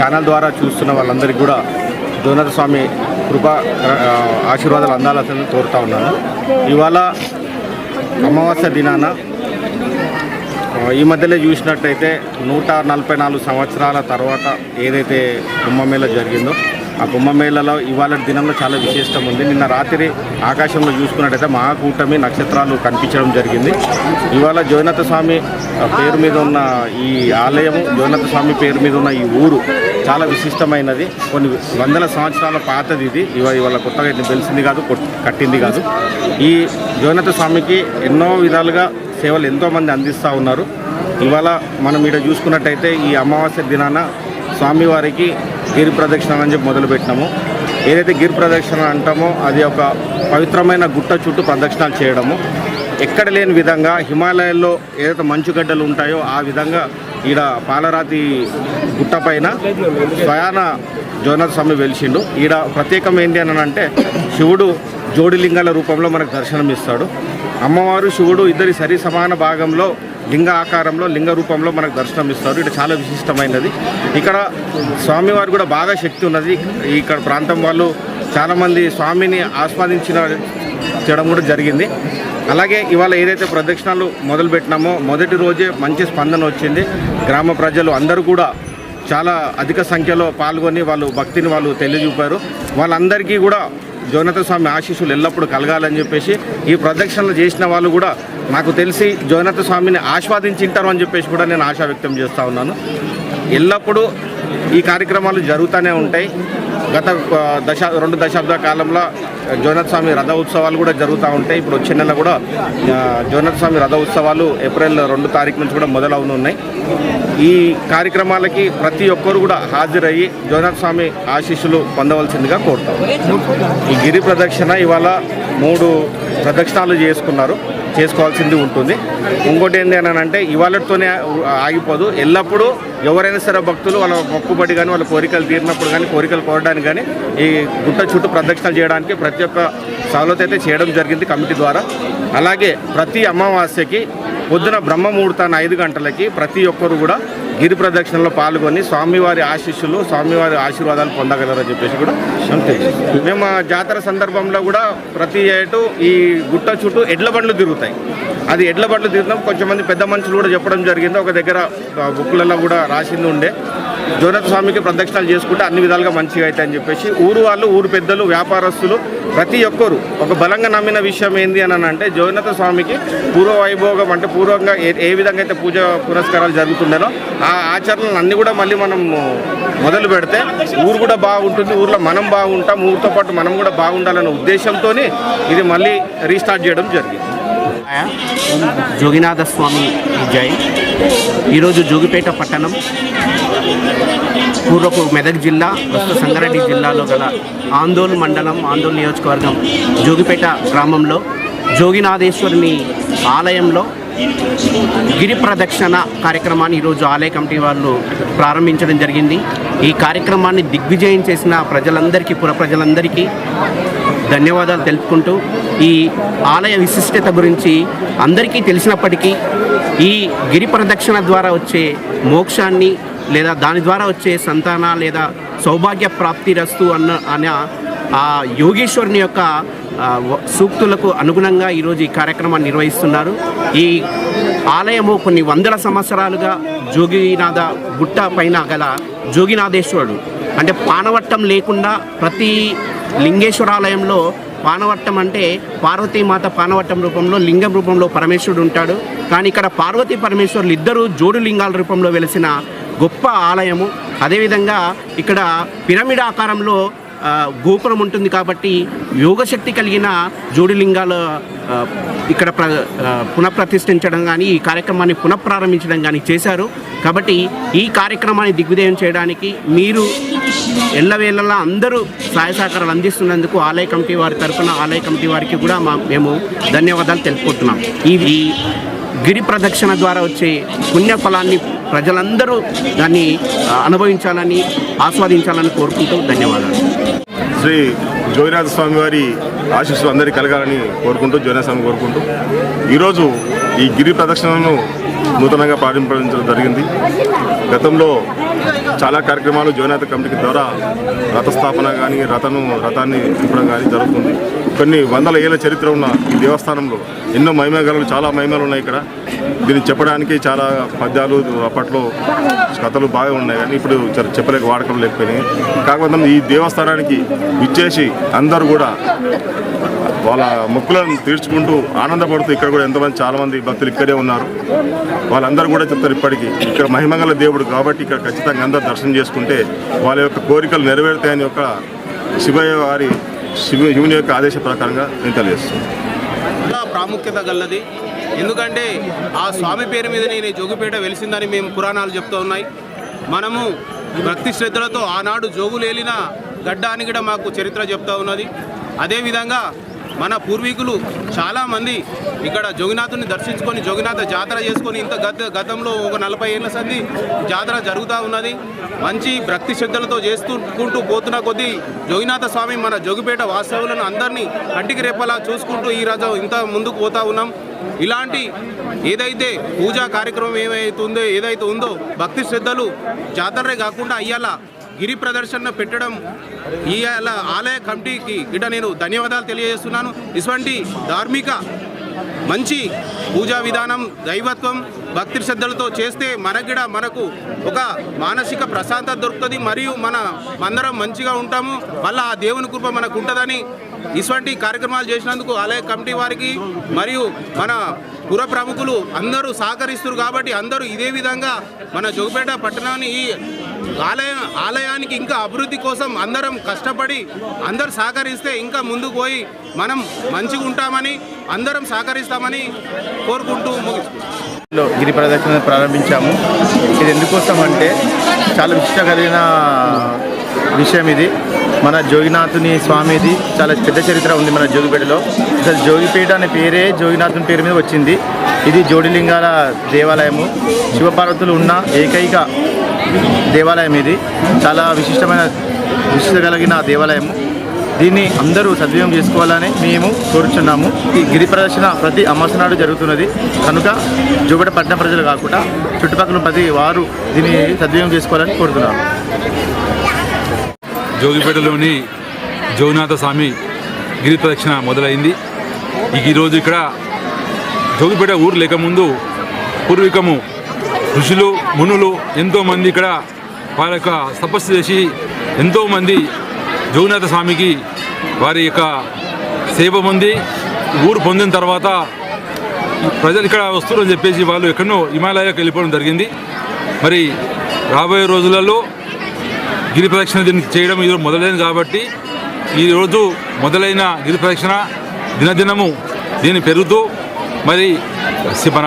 Channel ద్వారా చూస్తున్న వాళ్ళందరికీ కూడా దోనర స్వామి కృప ఆశీర్వాదాలు అందాలని కోరుతా ఉన్నాను. ఇవాళ అమావాస్య దినాన ఈ మధ్యలో చూసినట్టయితే నూట నలభై నాలుగు సంవత్సరాల తర్వాత ఏదైతే కుంభమేళ జరిగిందో ఆ కుంభమేళలో ఇవాళ దినంలో చాలా విశేషం ఉంది. నిన్న రాత్రి ఆకాశంలో చూసుకున్నట్టయితే మహాకూటమి నక్షత్రాలు కనిపించడం జరిగింది. ఇవాళ జగన్నాథ స్వామి ఆ, పేరు మీద ఉన్న ఈ ఆలయము జగన్నాథ స్వామి పేరు మీద ఉన్న ఈ ఊరు చాలా విశిష్టమైనది. కొన్ని వందల సంవత్సరాల పాతది ఇది. ఇవాళ ఇవాళ కొత్తగా ఇట్లా తెలిసింది కాదు కట్టింది కాదు. ఈ జగన్నాథ స్వామికి ఎన్నో విధాలుగా సేవలు ఎంతోమంది అందిస్తూ ఉన్నారు. ఇవాళ మనం ఇక్కడ చూసుకున్నట్టయితే ఈ అమావాస్య దినాన స్వామివారికి గిరి ప్రదక్షిణ అని చెప్పి మొదలుపెట్టినాము ఏదైతే గిరి ప్రదక్షిణ అంటామో అది ఒక పవిత్రమైన గుట్ట చుట్టూ ప్రదక్షిణాలు చేయడము. ఎక్కడ లేని విధంగా హిమాలయాల్లో ఏదైతే మంచుగడ్డలు ఉంటాయో ఆ విధంగా ఈడ పాలరాతి గుట్టపైన స్వయాన జగన్నాథ స్వామి వెలిసిండు. ఈడ ప్రత్యేకం ఏంటి అని అంటే శివుడు జోడిలింగాల రూపంలో మనకు దర్శనం ఇస్తాడు. అమ్మవారు శివుడు ఇద్దరి సరి సమాన భాగంలో లింగ ఆకారంలో లింగ రూపంలో మనకు దర్శనం ఇస్తారు. ఇది చాలా విశిష్టమైనది. ఇక్కడ స్వామివారు కూడా బాగా శక్తి ఉన్నది. ఇక్కడ ప్రాంతం వాళ్ళు చాలామంది స్వామిని ఆస్వాదించిన చేయడం కూడా జరిగింది. అలాగే ఇవాళ ఏదైతే ప్రదక్షిణాలు మొదలుపెట్టినామో మొదటి రోజే మంచి స్పందన వచ్చింది. గ్రామ ప్రజలు అందరూ కూడా చాలా అధిక సంఖ్యలో పాల్గొని వాళ్ళు భక్తిని వాళ్ళు తెలియజూపారు. వాళ్ళందరికీ కూడా జగన్నాథ స్వామి ఆశీస్సులు ఎల్లప్పుడూ కలగాలని చెప్పేసి ఈ ప్రదక్షిణలు చేసిన వాళ్ళు కూడా నాకు తెలిసి జగన్నాథ స్వామిని ఆస్వాదించింటారు అని చెప్పేసి కూడా నేను ఆశా వ్యక్తం చేస్తూ ఉన్నాను. ఎల్లప్పుడూ ఈ కార్యక్రమాలు జరుగుతూనే ఉంటాయి. గత దశ రెండు దశాబ్ద కాలంలో జగన్నాథ స్వామి రథ ఉత్సవాలు కూడా జరుగుతూ ఉంటాయి ఇప్పుడు వచ్చే నెల కూడా ఆ, జగన్నాథ స్వామి రథ ఉత్సవాలు ఏప్రిల్ రెండు తారీఖు నుంచి కూడా మొదలవునున్నాయి. ఈ కార్యక్రమాలకి ప్రతి ఒక్కరు కూడా హాజరయ్యి జగన్నాథ స్వామి ఆశీస్సులు పొందవలసిందిగా కోరుతాం. ఈ గిరి ప్రదక్షిణ ఇవాళ మూడు ప్రదక్షిణాలు చేసుకున్నారు. చేసుకోవాల్సింది ఉంటుంది. ఇంకోటి ఏంటి అని అంటే ఇవాళతోనే ఆగిపోదు. ఎల్లప్పుడూ ఎవరైనా సరే భక్తులు వాళ్ళ మొక్కుబడి కానీ వాళ్ళ కోరికలు తీరినప్పుడు కానీ కోరికలు కోరడానికి కానీ ఈ గుట్ట చుట్టూ ప్రదక్షిణలు చేయడానికి ప్రతి ఒక్క సవలత అయితే చేయడం జరిగింది కమిటీ ద్వారా. అలాగే ప్రతి అమావాస్యకి పొద్దున బ్రహ్మ ముహూర్తాన్ని ఐదు గంటలకి ప్రతి ఒక్కరు కూడా గిరి ప్రదక్షిణలో పాల్గొని స్వామివారి ఆశీస్సులు స్వామివారి ఆశీర్వాదాలు పొందగలరని చెప్పేసి కూడా మేము మేము జాతర సందర్భంలో కూడా ప్రతి ఏటు ఈ గుట్ట చుట్టూ ఎడ్ల బండ్లు తిరుగుతాయి. అది ఎడ్ల బండ్లు తిరుగుతాం కొంచెం మంది పెద్ద మనుషులు కూడా చెప్పడం జరిగింది. ఒక దగ్గర బుక్లలో బుక్కులలో కూడా రాసింది ఉండే. జోనత్ స్వామికి ప్రదక్షిణాలు చేసుకుంటే అన్ని విధాలుగా మంచిగా అవుతాయని చెప్పేసి ఊరు వాళ్ళు ఊరు పెద్దలు వ్యాపారస్తులు ప్రతి ఒక్కరు ఒక బలంగా నమ్మిన విషయం ఏంది అని అంటే జగన్నాథ స్వామికి పూర్వ వైభోగం అంటే పూర్వంగా ఏ ఏ విధంగా అయితే పూజ పురస్కారాలు జరుగుతుండేనో ఆ ఆచరణలు అన్నీ కూడా మళ్ళీ మనం మొదలు పెడితే ఊరు కూడా బాగుంటుంది ఊర్లో మనం బాగుంటాం ఊరితో పాటు మనం కూడా బాగుండాలనే ఉద్దేశంతో ఇది మళ్ళీ రీస్టార్ట్ చేయడం జరిగింది. జోగినాథ స్వామి జై. ఈరోజు జోగిపేట పట్టణం పూర్వపు మెదక్ జిల్లా ప్రస్తుత సంగారెడ్డి జిల్లాలో గల ఆందోళన మండలం ఆందోళ్ నియోజకవర్గం జోగిపేట గ్రామంలో జోగినాథేశ్వరుని ఆలయంలో గిరి ప్రదక్షిణ కార్యక్రమాన్ని ఈరోజు ఆలయ కమిటీ వాళ్ళు ప్రారంభించడం జరిగింది. ఈ కార్యక్రమాన్ని దిగ్విజయం చేసిన ప్రజలందరికీ పుర ప్రజలందరికీ ధన్యవాదాలు తెలుపుకుంటూ ఈ ఆలయ విశిష్టత గురించి అందరికీ తెలిసినప్పటికీ ఈ గిరి ప్రదక్షిణ ద్వారా వచ్చే మోక్షాన్ని లేదా దాని ద్వారా వచ్చే సంతాన లేదా సౌభాగ్య ప్రాప్తి రస్తు అన్న అనే ఆ యోగేశ్వరుని యొక్క సూక్తులకు అనుగుణంగా ఈరోజు ఈ కార్యక్రమాన్ని నిర్వహిస్తున్నారు. ఈ ఆలయము కొన్ని వందల సంవత్సరాలుగా జోగినాథ గుట్ట పైన గల జోగినాథేశ్వరుడు. అంటే పానవట్టం లేకుండా ప్రతి లింగేశ్వరాలయంలో పానవట్టం అంటే పార్వతీమాత పానవట్టం రూపంలో లింగం రూపంలో పరమేశ్వరుడు ఉంటాడు. కానీ ఇక్కడ పార్వతీ పరమేశ్వరులు ఇద్దరు జోడు లింగాల రూపంలో వెలిసిన గొప్ప ఆలయము. అదేవిధంగా ఇక్కడ పిరమిడ్ ఆకారంలో గోపురం ఉంటుంది కాబట్టి యోగశక్తి కలిగిన జోడిలింగాల ఇక్కడ ప్ర పునఃప్రతిష్ఠించడం కానీ ఈ కార్యక్రమాన్ని పునఃప్రారంభించడం కానీ చేశారు. కాబట్టి ఈ కార్యక్రమాన్ని దిగ్విజయం చేయడానికి మీరు ఎల్లవేళలా అందరూ సహాయ సహకారాలు అందిస్తున్నందుకు ఆలయ కమిటీ వారి తరఫున ఆలయ కమిటీ వారికి కూడా మా మేము ధన్యవాదాలు తెలుపుకుంటున్నాం. ఇది గిరి ప్రదక్షిణ ద్వారా వచ్చే పుణ్య ఫలాన్ని ప్రజలందరూ దాన్ని అనుభవించాలని ఆస్వాదించాలని కోరుకుంటూ ధన్యవాదాలు. శ్రీ జోగినాథ స్వామి వారి ఆశీస్సులు అందరికీ కలగాలని కోరుకుంటూ జోగినాథ స్వామి కోరుకుంటూ ఈరోజు ఈ గిరి ప్రదక్షిణను నూతనంగా ప్రారంభించడం జరిగింది. గతంలో చాలా కార్యక్రమాలు జోనాథ కమిటీ ద్వారా రథస్థాపన కానీ రథను రథాన్ని తిప్పడం కానీ జరుగుతుంది. కొన్ని వందల ఏళ్ళ చరిత్ర ఉన్న ఈ దేవస్థానంలో ఎన్నో మహిమగలలు చాలా మహిమలు ఉన్నాయి ఇక్కడ. దీన్ని చెప్పడానికి చాలా పద్యాలు అప్పట్లో కథలు బాగా ఉన్నాయి కానీ ఇప్పుడు చెప్పలేక వాడకం లేకపోయినాయి. కాకపోతే ఈ దేవస్థానానికి ఇచ్చేసి అందరూ కూడా వాళ్ళ మొక్కులను తీర్చుకుంటూ ఆనందపడుతూ ఇక్కడ కూడా ఎంతమంది చాలామంది భక్తులు ఇక్కడే ఉన్నారు. వాళ్ళందరూ కూడా చెప్తారు ఇప్పటికీ ఇక్కడ మహిమంగళ దేవుడు కాబట్టి ఇక్కడ ఖచ్చితంగా అందరూ దర్శనం చేసుకుంటే వాళ్ళ యొక్క కోరికలు నెరవేరుతాయని ఒక శివయ్య వారి శివ శివుని యొక్క ఆదేశ ప్రకారంగా నేను తెలియజేస్తున్నాను. ప్రాముఖ్యత గలది ఎందుకంటే ఆ స్వామి పేరు మీద నేను జోగిపేట వెలిసిందని మేము పురాణాలు చెప్తూ ఉన్నాయి. మనము భక్తి శ్రద్ధలతో ఆనాడు జోగులేలిన గడ్డ అని కూడా మాకు చరిత్ర చెప్తా ఉన్నది. అదేవిధంగా మన పూర్వీకులు చాలామంది ఇక్కడ జోగినాథుని దర్శించుకొని జోగినాథ జాతర చేసుకొని ఇంత గత గతంలో ఒక నలభై ఏళ్ళ సంది జాతర జరుగుతూ ఉన్నది. మంచి భక్తి శ్రద్ధలతో చేసుకుంటూ పోతున్న కొద్దీ జోగినాథ స్వామి మన జోగిపేట వాస్తవులను అందరినీ కంటికి రేపలా చూసుకుంటూ ఈ రోజు ఇంత ముందుకు పోతా ఉన్నాం. ఇలాంటి ఏదైతే పూజా కార్యక్రమం ఏమైతుందో ఏదైతే ఉందో భక్తి శ్రద్ధలు జాతరే కాకుండా అయ్యాల గిరి ప్రదర్శన పెట్టడం ఇవాళ ఆలయ కమిటీకి ఇట నేను ధన్యవాదాలు తెలియజేస్తున్నాను. ఇటువంటి ధార్మిక మంచి పూజా విధానం దైవత్వం భక్తి శ్రద్ధలతో చేస్తే మనకిడ మనకు ఒక మానసిక ప్రశాంతత దొరుకుతుంది. మరియు మన అందరం మంచిగా ఉంటాము. మళ్ళీ ఆ దేవుని కృప మనకు ఉంటుందని ఇటువంటి కార్యక్రమాలు చేసినందుకు ఆలయ కమిటీ వారికి మరియు మన పుర ప్రముఖులు అందరూ సహకరిస్తారు కాబట్టి అందరూ ఇదే విధంగా మన జోగిపేట పట్టణాన్ని ఈ ఆలయ ఆలయానికి ఇంకా అభివృద్ధి కోసం అందరం కష్టపడి అందరు సహకరిస్తే ఇంకా ముందుకు పోయి మనం మంచిగా ఉంటామని అందరం సహకరిస్తామని కోరుకుంటూ ముగిస్తున్నాం గిరి ప్రదక్షిణ ప్రారంభించాము. ఇది ఎందుకోసం అంటే చాలా విశిష్ట కలిగిన విషయం ఇది. మన జోగినాథుని స్వామిది చాలా పెద్ద చరిత్ర ఉంది మన జోగిపేటలో. అసలు జోగిపేట అనే పేరే జోగినాథుని పేరు మీద వచ్చింది. ఇది జోడిలింగాల దేవాలయము. శివపార్వతులు ఉన్న ఏకైక దేవాలయం ఇది. చాలా విశిష్టమైన విశిష్ట కలిగిన దేవాలయము. దీన్ని అందరూ సద్వినియోగం చేసుకోవాలని మేము కోరుచున్నాము. ఈ గిరి ప్రదర్శన ప్రతి అమాస నాడు జరుగుతున్నది. కనుక జోగడ పట్టణ ప్రజలు కాకుండా చుట్టుపక్కల ప్రతి వారు దీన్ని సద్వినియోగం చేసుకోవాలని కోరుతున్నాము. జోగిపేటలోని జోగినాథ స్వామి గిరి ప్రదక్షిణ మొదలైంది. ఈరోజు ఇక్కడ జోగిపేట ఊరు లేకముందు పూర్వీకము ఋషులు మునులు ఎంతోమంది ఇక్కడ వారి యొక్క తపస్సు చేసి ఎంతోమంది జోగినాథ స్వామికి వారి యొక్క సేవ పొంది ఊరు పొందిన తర్వాత ప్రజలు ఇక్కడ వస్తున్నారని చెప్పేసి వాళ్ళు ఎక్కడో హిమాలయాకి వెళ్ళిపోవడం జరిగింది. మరి రాబోయే రోజులలో గిరి ప్రదక్షిణ దీనికి చేయడం ఈరోజు మొదలైంది కాబట్టి ఈరోజు మొదలైన గిరి ప్రదక్షిణ దినదినము దీన్ని పెరుగుతూ మరి మన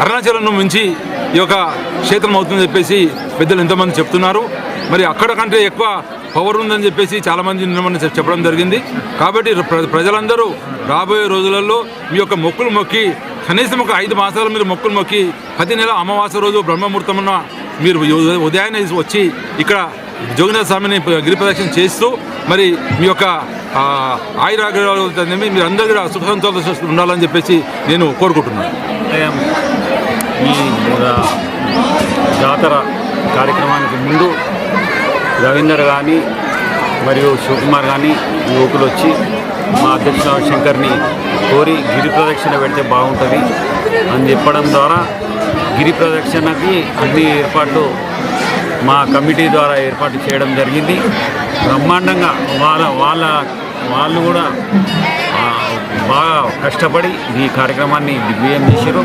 అరుణాచలం మించి ఈ యొక్క క్షేత్రం అవుతుందని చెప్పేసి పెద్దలు ఎంతోమంది చెప్తున్నారు. మరి అక్కడ కంటే ఎక్కువ పవర్ ఉందని చెప్పేసి చాలామంది నిన్న చెప్పడం జరిగింది. కాబట్టి ప్ర- ప్రజలందరూ రాబోయే రోజులలో మీ యొక్క మొక్కులు మొక్కి కనీసం ఒక ఐదు మాసాలు మీరు మొక్కులు మొక్కి ప్రతి నెల అమావాస్య రోజు బ్రహ్మముహూర్తమున మీరు ఉదయాన్నే వచ్చి ఇక్కడ జోగినాథ స్వామిని గిరి ప్రదక్షిణ చేస్తూ మరి మీ యొక్క ఆయురాగ్రహాలు మీరు అందరూ కూడా సుఖ సంతోషాలు ఉండాలని చెప్పేసి నేను కోరుకుంటున్నాను. ఈ జాతర కార్యక్రమానికి ముందు రవీందర్ కానీ మరియు శివకుమార్ కానీ యువకులు వచ్చి మా అధ్యక్షుడు శంకర్ని కోరి గిరి ప్రదక్షిణ పెడితే బాగుంటుంది అని చెప్పడం ద్వారా గిరి ప్రదక్షిణకి అన్ని ఏర్పాట్లు మా కమిటీ ద్వారా ఏర్పాటు చేయడం జరిగింది. బ్రహ్మాండంగా వాళ్ళ వాళ్ళ వాళ్ళు కూడా బాగా కష్టపడి ఈ కార్యక్రమాన్ని దిగ్విజయం చేశారు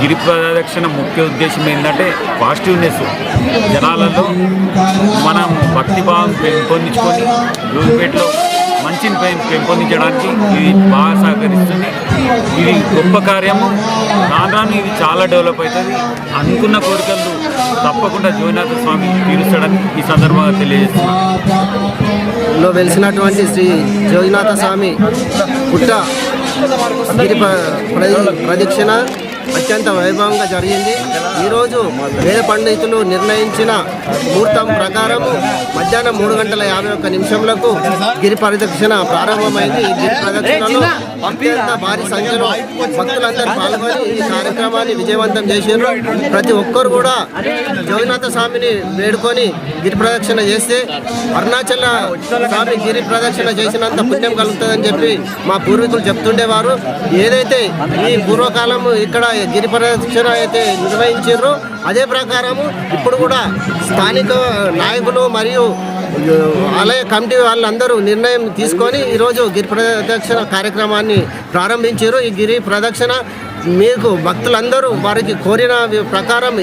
గిరి ప్రదక్షిణ ముఖ్య ఉద్దేశం ఏంటంటే పాజిటివ్నెస్. జనాలలో మనం భక్తిభావం పెంపొందించుకొని జోగిపేటలో మంచిని పెంపొందించడానికి ఇది బాగా సహకరిస్తుంది ఇది గొప్ప కార్యము. రాను ఇది చాలా డెవలప్ అవుతుంది. అనుకున్న కోరికలు తప్పకుండా జోగినాథ స్వామి తీరుస్తాడని ఈ సందర్భంగా తెలియజేస్తున్నాను వెలిసినటువంటి శ్రీ జోగినాథ స్వామి పుట్ట ప్ర- ప్రదక్షిణ అత్యంత వైభవంగా జరిగింది. ఈరోజు వేద పండితులు నిర్ణయించిన ముహూర్తం ప్రకారము మధ్యాహ్నం మూడు గంటల యాభై ఒక్క నిమిషంలకు గిరి పరిదక్షిణ ప్రారంభమైంది. ఈ గిరి ప్రదక్షిణలో అత్యంత భారీ సంఖ్యలో భక్తులందరూ పాల్గొని ఈ కార్యక్రమాన్ని విజయవంతం చేశారు ప్రతి ఒక్కరు కూడా జగన్నాథ స్వామిని వేడుకొని గిరి ప్రదక్షిణ చేస్తే అరుణాచల స్వామి గిరి ప్రదక్షిణ చేసినంత పుణ్యం కలుగుతుందని చెప్పి మా పూర్వీకులు చెప్తుండేవారు. ఏదైతే ఈ పూర్వకాలం ఇక్కడ గిరి ప్రదక్షిణ అయితే నిర్వహించారు. అదే ప్రకారము ఇప్పుడు కూడా స్థానిక నాయకులు మరియు ఆలయ కమిటీ వాళ్ళందరూ నిర్ణయం తీసుకొని ఈరోజు గిరి ప్రదక్షిణ కార్యక్రమాన్ని ప్రారంభించారు. ఈ గిరి ప్రదక్షిణ మీకు భక్తులందరూ వారికి కోరిన ప్రకారం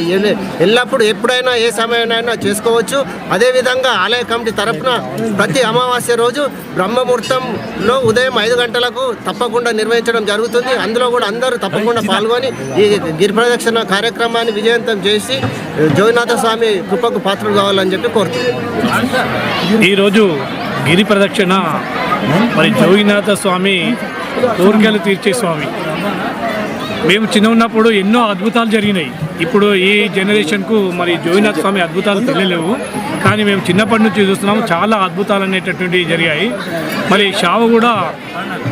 ఎల్లప్పుడూ ఎప్పుడైనా ఏ సమయానైనా చేసుకోవచ్చు. అదేవిధంగా ఆలయ కమిటీ తరపున ప్రతి అమావాస్య రోజు బ్రహ్మముహూర్తంలో ఉదయం ఐదు గంటలకు తప్పకుండా నిర్వహించడం జరుగుతుంది. అందులో కూడా అందరూ తప్పకుండా పాల్గొని ఈ గిరి ప్రదక్షిణ కార్యక్రమాన్ని విజయవంతం చేసి జగన్నాథ స్వామి కృపకు పాత్రలు కావాలని చెప్పి కోరుతున్నాను ఈరోజు గిరి ప్రదక్షిణ మరి జోగినాథ స్వామి కోరికలు తీర్చే స్వామి. మేము చిన్న ఉన్నప్పుడు ఎన్నో అద్భుతాలు జరిగినాయి. ఇప్పుడు ఈ జనరేషన్కు మరి జోగినాథ స్వామి అద్భుతాలు తెలియలేవు. కానీ మేము చిన్నప్పటి నుంచి చూస్తున్నాము చాలా అద్భుతాలు అనేటటువంటివి జరిగాయి. మరి షావ కూడా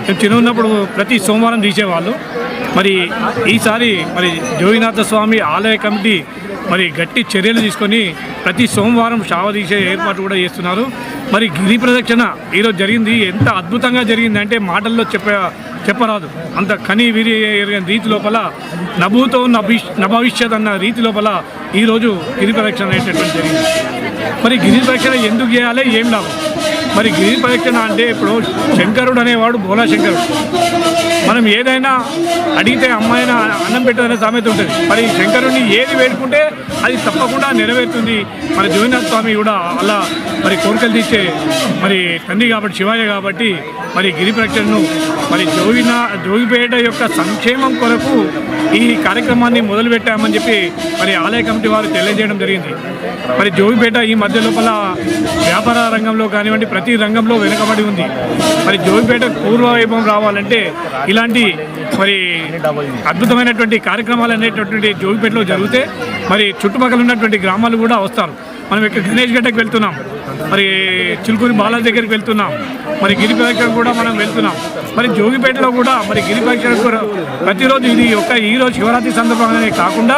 మేము చిన్న ఉన్నప్పుడు ప్రతి సోమవారం తీసేవాళ్ళు. మరి ఈసారి మరి జోగినాథ స్వామి ఆలయ కమిటీ మరి గట్టి చర్యలు తీసుకొని ప్రతి సోమవారం షావ తీసే ఏర్పాటు కూడా చేస్తున్నారు. మరి గిరి ప్రదక్షిణ ఈరోజు జరిగింది. ఎంత అద్భుతంగా జరిగిందంటే మాటల్లో చెప్పే చెప్పరాదు. అంత కని విరి ఎరగని రీతి లోపల నభూతో నభి నభవిష్యత్ అన్న రీతి లోపల ఈరోజు గిరి ప్రదక్షిణ అనేటటువంటి జరిగింది. మరి గిరి ప్రదక్షిణ ఎందుకు చేయాలి? ఏం లాభం? మరి గిరి ప్రదక్షిణ అంటే ఇప్పుడు శంకరుడు అనేవాడు భోలా శంకరుడు. మనం ఏదైనా అడిగితే అమ్మాయినా అన్నం పెట్టదనే సామెత ఉంటుంది. మరి శంకరుడిని ఏది వేడుకుంటే అది తప్పకుండా నెరవేరుతుంది. మరి జగన్నాథ్ స్వామి కూడా అలా మరి కోరికలు తీర్చే మరి తండ్రి కాబట్టి శివాజీ కాబట్టి మరి గిరి ప్రక్షణను మరి జోగిన జోగిపేట యొక్క సంక్షేమం కొరకు ఈ కార్యక్రమాన్ని మొదలుపెట్టామని చెప్పి మరి ఆలయ కమిటీ వారు తెలియజేయడం జరిగింది. మరి జోగిపేట ఈ మధ్య లోపల వ్యాపార రంగంలో కానివ్వండి ప్రతి రంగంలో వెనుకబడి ఉంది. మరి జోగిపేట పూర్వవైభవం రావాలంటే ఇలాంటి మరి అద్భుతమైనటువంటి కార్యక్రమాలు అనేటటువంటి జోగిపేటలో జరిగితే మరి చుట్టుపక్కల ఉన్నటువంటి గ్రామాలు కూడా వస్తారు. మనం ఇక్కడ గణేష్ గడ్డకు వెళ్తున్నాం. మరి చిలుకూరి బాలాజీ దగ్గరికి వెళ్తున్నాం. మరి గిరి కూడా మనం వెళ్తున్నాం. మరి జోగిపేటలో కూడా మరి గిరి ప్రతిరోజు ఇది ఒక ఈరోజు శివరాత్రి సందర్భంగానే కాకుండా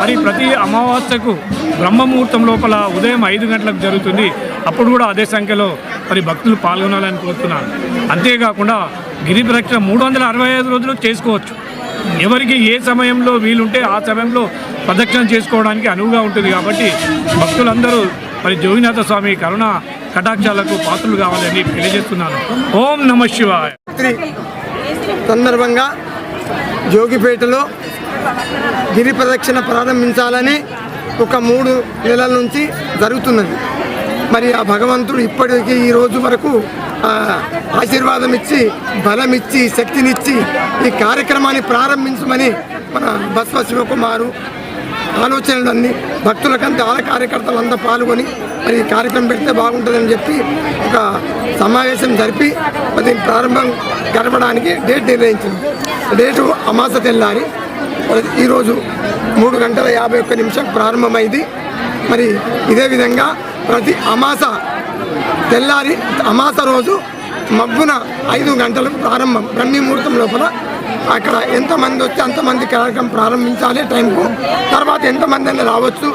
మరి ప్రతి అమావాస్యకు బ్రహ్మముహూర్తం లోపల ఉదయం ఐదు గంటలకు జరుగుతుంది. అప్పుడు కూడా అదే సంఖ్యలో మరి భక్తులు పాల్గొనాలని కోరుతున్నాను. అంతేకాకుండా గిరి ప్రదక్షిణ మూడు వందల అరవై ఐదు రోజులు చేసుకోవచ్చు. ఎవరికి ఏ సమయంలో వీలుంటే ఆ సమయంలో ప్రదక్షిణ చేసుకోవడానికి అనువుగా ఉంటుంది కాబట్టి భక్తులందరూ మరి జోగినాథ స్వామి కరుణ కటాక్షాలకు పాత్రలు కావాలని తెలియజేస్తున్నాను. ఓం నమ శివాయ. సందర్భంగా జోగిపేటలో గిరి ప్రదక్షిణ ప్రారంభించాలని ఒక మూడు నెలల నుంచి జరుగుతున్నది. మరి ఆ భగవంతుడు ఇప్పటికీ ఈ రోజు వరకు ఆశీర్వాదం ఇచ్చి బలం ఇచ్చి శక్తినిచ్చి ఈ కార్యక్రమాన్ని ప్రారంభించమని మన బస్వ శివకుమారు ఆలోచనలన్నీ భక్తులకంతా ఆల కార్యకర్తలంతా పాల్గొని మరి ఈ కార్యక్రమం పెడితే బాగుంటుందని చెప్పి ఒక సమావేశం జరిపి మరి దీని ప్రారంభం గడపడానికి డేట్ నిర్ణయించింది డేటు అమాస తెల్లారి ఈరోజు మూడు గంటల యాభై ఒక్క నిమిషం ప్రారంభమైంది. మరి ఇదే విధంగా ప్రతి అమాస తెల్లారి అమాస రోజు మబ్బున ఐదు గంటలకు ప్రారంభం బ్రహ్మీ ముహూర్తం లోపల అక్కడ ఎంతమంది వచ్చి అంతమంది కార్యక్రమం ప్రారంభించాలి టైంకు తర్వాత ఎంతమంది అయినా రావచ్చు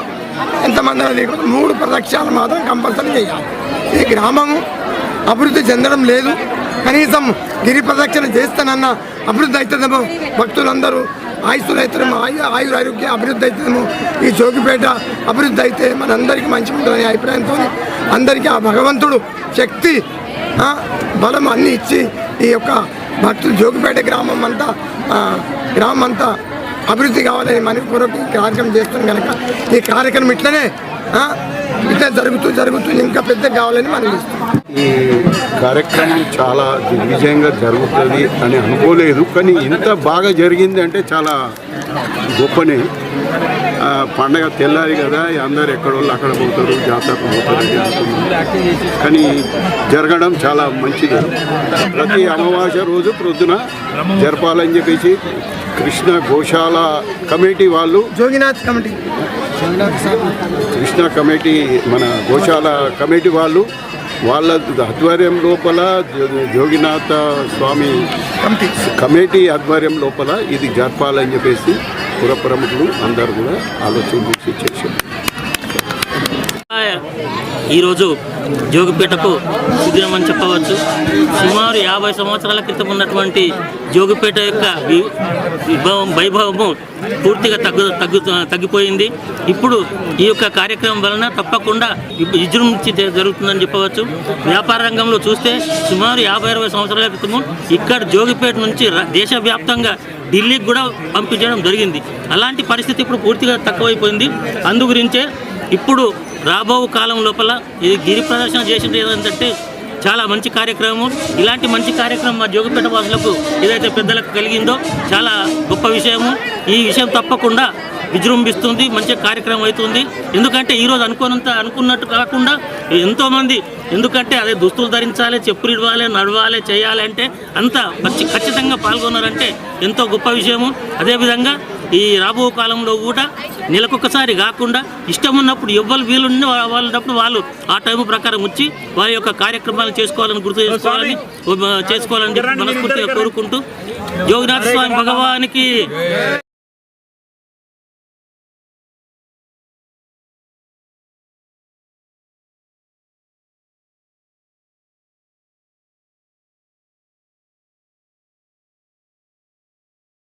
ఎంతమంది అయినా మూడు ప్రదక్షిణాలు మాత్రం కంపల్సరీ చేయాలి. ఈ గ్రామము అభివృద్ధి చెందడం లేదు. కనీసం గిరి ప్రదక్షిణ చేస్తానన్న అభివృద్ధి అవుతుందేమో భక్తులందరూ ఆయుస్సులు అవుతారేమో ఆయు ఆయుర ఆరోగ్య అభివృద్ధి అవుతుందేమో ఈ జోగిపేట అభివృద్ధి అయితే మనందరికీ మంచి ఉంటుందనే అభిప్రాయంతో అందరికీ ఆ భగవంతుడు శక్తి బలం అన్నీ ఇచ్చి ఈ యొక్క భక్తులు జోగిపేట గ్రామం అంతా గ్రామం అంతా అభివృద్ధి కావాలని మన కొరకు కార్యక్రమం చేస్తాం కనుక ఈ కార్యక్రమం ఇట్లనే ఇట్లా జరుగుతూ జరుగుతూ ఇంకా పెద్ద కావాలని మనం ఈ కార్యక్రమం చాలా దిగ్విజయంగా జరుగుతుంది అని అనుకోలేదు కానీ ఇంత బాగా జరిగింది అంటే చాలా గొప్పనే. పండగ తెల్లారి కదా అందరు ఎక్కడోళ్ళు అక్కడ పోతారు జాతరకు పోతారు అని అనుకున్నాం. కానీ జరగడం చాలా మంచిది. ప్రతి అమావాస్య రోజు ప్రొద్దున జరపాలని చెప్పేసి కృష్ణ గోశాల కమిటీ వాళ్ళు జోగినాథ్ కమిటీ. కృష్ణ కమిటీ మన గోశాల కమిటీ వాళ్ళు వాళ్ళ ఆధ్వర్యం లోపల జోగినాథ స్వామి కమిటీ. ఆధ్వర్యం లోపల ఇది జరపాలని చెప్పేసి పుర ప్రముఖులు అందరు కూడా ఆలోచన చేసి చేశారు. ఈరోజు జోగిపేటకు శిథిలమని చెప్పవచ్చు. సుమారు యాభై సంవత్సరాల క్రితం ఉన్నటువంటి జోగిపేట యొక్క విభవం వైభవము పూర్తిగా తగ్గు తగ్గు తగ్గిపోయింది. ఇప్పుడు ఈ యొక్క కార్యక్రమం వలన తప్పకుండా విజృంభించి జరుగుతుందని చెప్పవచ్చు. వ్యాపార రంగంలో చూస్తే సుమారు యాభై అరవై సంవత్సరాల క్రితము ఇక్కడ జోగిపేట నుంచి దేశవ్యాప్తంగా ఢిల్లీకి కూడా పంపించడం జరిగింది. అలాంటి పరిస్థితి ఇప్పుడు పూర్తిగా తక్కువైపోయింది. అందు గురించే ఇప్పుడు రాబో కాలం లోపల ఇది గిరి ప్రదర్శన చేసింది ఏంటంటే చాలా మంచి కార్యక్రమం ఇలాంటి మంచి కార్యక్రమం మా జోగిపేట వాసులకు ఏదైతే పెద్దలకు కలిగిందో చాలా గొప్ప విషయము. ఈ విషయం తప్పకుండా విజృంభిస్తుంది మంచి కార్యక్రమం అవుతుంది. ఎందుకంటే ఈరోజు అనుకున్నంత అనుకున్నట్టు కాకుండా ఎంతోమంది ఎందుకంటే అదే దుస్తులు ధరించాలి చెప్పులు ఇవ్వాలి నడవాలి చేయాలి అంటే అంత ఖచ్చితంగా పాల్గొన్నారంటే ఎంతో గొప్ప విషయము. అదేవిధంగా ఈ రాబో కాలంలో కూడా నెలకొకసారి కాకుండా ఇష్టం ఉన్నప్పుడు ఎవ్వరు వీలున్న వాళ్ళప్పుడు వాళ్ళు ఆ టైం ప్రకారం వచ్చి వారి యొక్క కార్యక్రమాలు చేసుకోవాలని గుర్తు చేసుకోవాలని చేసుకోవాలని మనస్ఫూర్తిగా కోరుకుంటూ యోగినాథ స్వామి భగవానికి